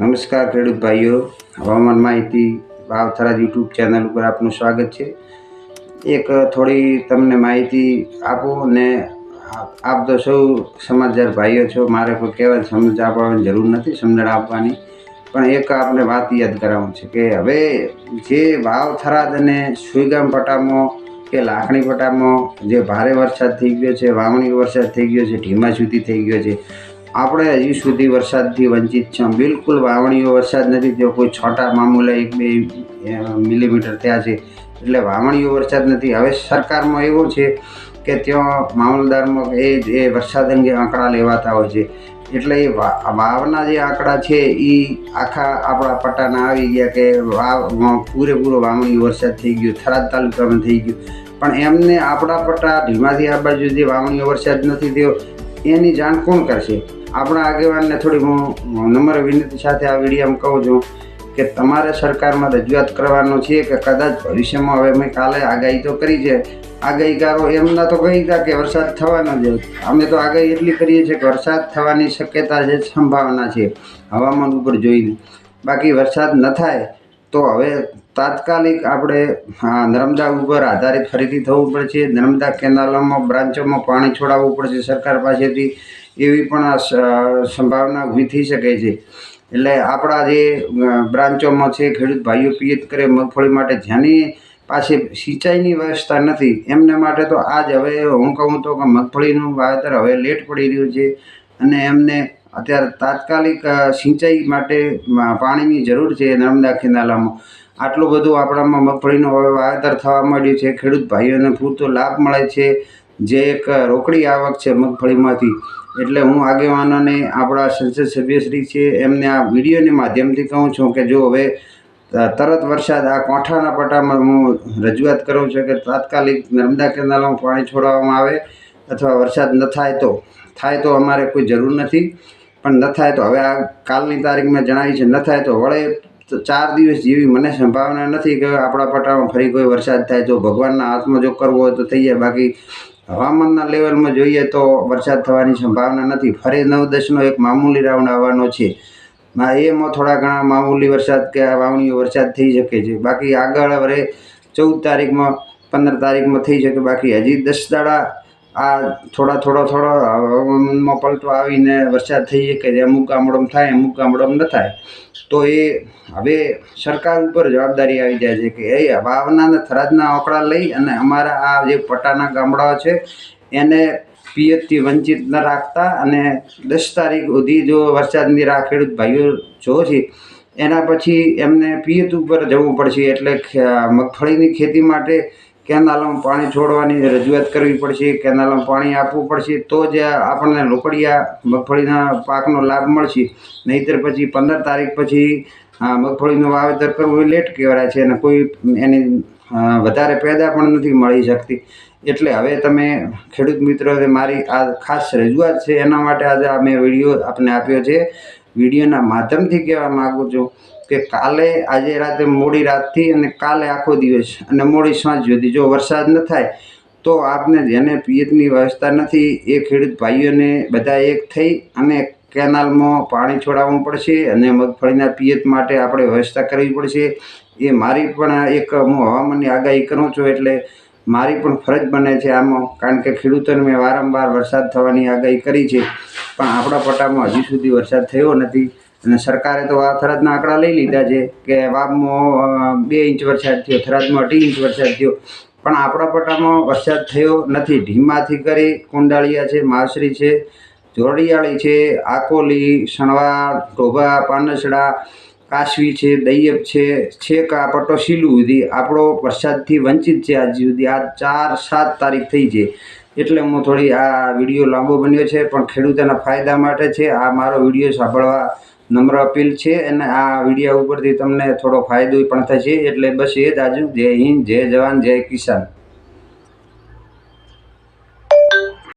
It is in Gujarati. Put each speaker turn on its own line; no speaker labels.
નમસ્કાર ખેડૂત ભાઈઓ. હવામાન માહિતી વાવથરા યુટ્યુબ ચેનલ ઉપર આપનું સ્વાગત છે. એક થોડી તમને માહિતી આપું ને આપ તો સૌ સમાચાર ભાઈઓ છો. મારે કોઈ કહેવાય સમજ આપવાની જરૂર નથી, સમજણ આપવાની. પણ એક આપણે વાત યાદ કરાવું છે કે હવે જે વાવ થરાદ અને સુઈગામ પટામાં કે લાખણી પટામાં જે ભારે વરસાદ થઈ ગયો છે, વાવણી વરસાદ થઈ ગયો છે ઢીમા સુધી થઈ ગયો છે આપણે હજી સુધી વરસાદથી વંચિત છે. બિલકુલ વાવણીઓ વરસાદ નથી થયો કોઈ છોટા મામૂલા એક બે મિલીમીટર થયા છે. એટલે વાવણીઓ વરસાદ નથી. હવે સરકારમાં એવું છે કે ત્યાં મામલદારમાં એ એ વરસાદ અંગે આંકડા લેવાતા હોય છે. એટલે એ વાવના જે આંકડા છે, એ આખા આપણા પટ્ટાના આવી ગયા કે વાવ પૂરેપૂરો વાવણીઓ વરસાદ થઈ ગયો, થરાદ તાલુકામાં થઈ ગયો. પણ એમને આપણા પટ્ટા ધીમાથી આ બાજુ જે વાવણીઓ વરસાદ નથી થયો, એની જાણ કોણ કરશે? આપણા આગેવાનને થોડી નમ્ર વિનંતી સાથે આ વિડીયોમાં કહું છું કે તમારે સરકારમાં રજૂઆત કરવાનો છે કે કદાચ ભવિષ્યમાં હવે મેં કાલે આગાહી તો કરી છે. આગાહીકારો એમના તો કહી હતા કે વરસાદ થવાનો છે અમે તો આગાહી એટલી કરીએ છીએ કે વરસાદ થવાની શક્યતા છે, સંભાવના છે, હવામાન ઉપર જોઈને. બાકી વરસાદ ન થાય તો હવે તાત્કાલિક આપણે નર્મદા ઉપર આધારિત ફરીથી થવું પડશે. નર્મદા કેનાલોમાં, બ્રાન્ચોમાં પાણી છોડાવવું પડશે સરકાર પાસેથી. એવી પણ આ સંભાવના ઊભી થઈ શકે છે. એટલે આપણા જે બ્રાન્ચોમાં છે, ખેડૂત ભાઈઓ પિયત કરે, મગફળી માટે જેની પાસે સિંચાઈની વ્યવસ્થા નથી, એમને માટે તો આજ હવે હું કહું તો કે મગફળીનું વાવેતર હવે લેટ પડી રહ્યું છે અને એમને અત્યારે તાત્કાલિક સિંચાઈ માટે પાણીની જરૂર છે નર્મદા કેનાલામાં આટલું બધું આપણામાં મગફળીનું હવે વાવેતર થવા માંડ્યું છે, ખેડૂત ભાઈઓને પૂરતો લાભ મળે છે. જે એક રોકડી આવક છે મગફળીમાંથી. એટલે હું આગેવાનોને, આપણા સંસદ સભ્યશ્રી છે, એમને આ વિડીયોની માધ્યમથી કહું છું કે જો હવે તરત વરસાદ આ કોઠાના પટ્ટામાં હું રજૂઆત કરું છું કે તાત્કાલિક નર્મદા કેનાલમાં પાણી છોડવામાં આવે અથવા વરસાદ ન થાય તો. થાય તો અમારે કોઈ જરૂર નથી. પણ ન થાય તો, હવે આ કાલની તારીખ મેં જણાવી છે, ન થાય તો વળે તો ચાર દિવસ જેવી મને સંભાવના નથી કે આપણા પટ્ટામાં ફરી કોઈ વરસાદ થાય તો ભગવાનના હાથમાં જો કરવો હોય તો થઈ જાય. બાકી હવામાનના લેવલમાં જોઈએ તો વરસાદ થવાની સંભાવના નથી. ફરી નવ દસનો એક મામૂલી રાઉન્ડ આવવાનો છે. એમાં થોડા ઘણા મામૂલી વરસાદ કે વાવણીઓ વરસાદ થઈ શકે છે. બાકી આગળ હવે ચૌદ તારીખમાં, પંદર તારીખમાં થઈ શકે. બાકી હજી દસ દાડા આ થોડા થોડો થોડો હવામાનમાં પલટો આવીને વરસાદ થઈ જાય કે અમુક ગામડામાં થાય, અમુક ગામડામાં ન થાય. તો એ હવે સરકાર ઉપર જવાબદારી આવી જાય છે કે, એ વાવના થરાદના આંકડા લઈ અને અમારા આ જે પટાના ગામડાઓ છે, એને પિયતથી વંચિત ન રાખતા અને દસ તારીખ સુધી જો વરસાદની રાહ ખેડૂત ભાઈઓ જો છે, એના પછી એમને પિયત ઉપર જવું પડશે એટલે મગફળીની ખેતી માટે કેનાલોમાં પાણી છોડવાની રજૂઆત કરવી પડશે, કેનાલમાં પાણી આપવું પડશે, તો જ આપણને રોકડિયા મગફળીના પાકનો લાભ મળશે. નહીંતર પછી પંદર તારીખ પછી મગફળીનું વાવેતર કરવું એ લેટ કહેવાય છે અને કોઈ એની વધારે પેદા પણ નથી મળી શકતી. એટલે હવે તમે ખેડૂત મિત્રો મારી આ ખાસ રજૂઆત છે, એના માટે આજે આ મેં વીડિયો આપને આપ્યો છે. વિડીયોના માધ્યમથી કહેવા માગું છું કે કાલે આજે રાતે મોડી રાતથી અને કાલે આખો દિવસ અને મોડી સાંજ સુધી જો વરસાદ ન થાય, તો આપને જેને પિયતની વ્યવસ્થા નથી, એ ખેડૂત ભાઈઓને બધા એક થઈ અને કેનાલમાં પાણી છોડાવવું પડશે અને મગફળીના પિયત માટે આપણે વ્યવસ્થા કરવી પડશે. એ મારી પણ એક હું હવામાનની આગાહી કરું છું એટલે મારી પણ ફરજ બને છે આમાં, કારણ કે ખેડૂતોને મેં વારંવાર વરસાદ થવાની આગાહી કરી છે. પણ આપણા પટ્ટામાં હજી સુધી વરસાદ થયો નથી. અને સરકારે તો આ થરાદના આંકડા લઈ લીધા છે કે વાવમાં બે ઇંચ વરસાદ થયો, થરાદમાં અઢી ઇંચ વરસાદ થયો. પણ આપણા પટ્ટામાં વરસાદ થયો નથી. ઢીમાથી કરી કુંડાળિયા છે, માસરી છે, જોડિયાળી છે, આકોલી સણવાર ઢોભા, પાનસડા કાશવી છે, દૈયબ છે છેકા આ પટ્ટો શીલું સુધી આપણો વરસાદથી વંચિત છે, આજ સુધી આ ચાર સાત તારીખ થઈ છે. એટલે હું થોડી આ વીડિયો લાંબો બન્યો છે, પણ ખેડૂતોના ફાયદા માટે છે, આ મારો વીડિયો સાંભળવા નમ્ર અપીલ છે અને આ વીડિયો ઉપરથી તમને થોડો ફાયદો પણ થશે. એટલે બસ એ જ આજુ. જય હિન્દ, જય જવાન, જય કિસાન.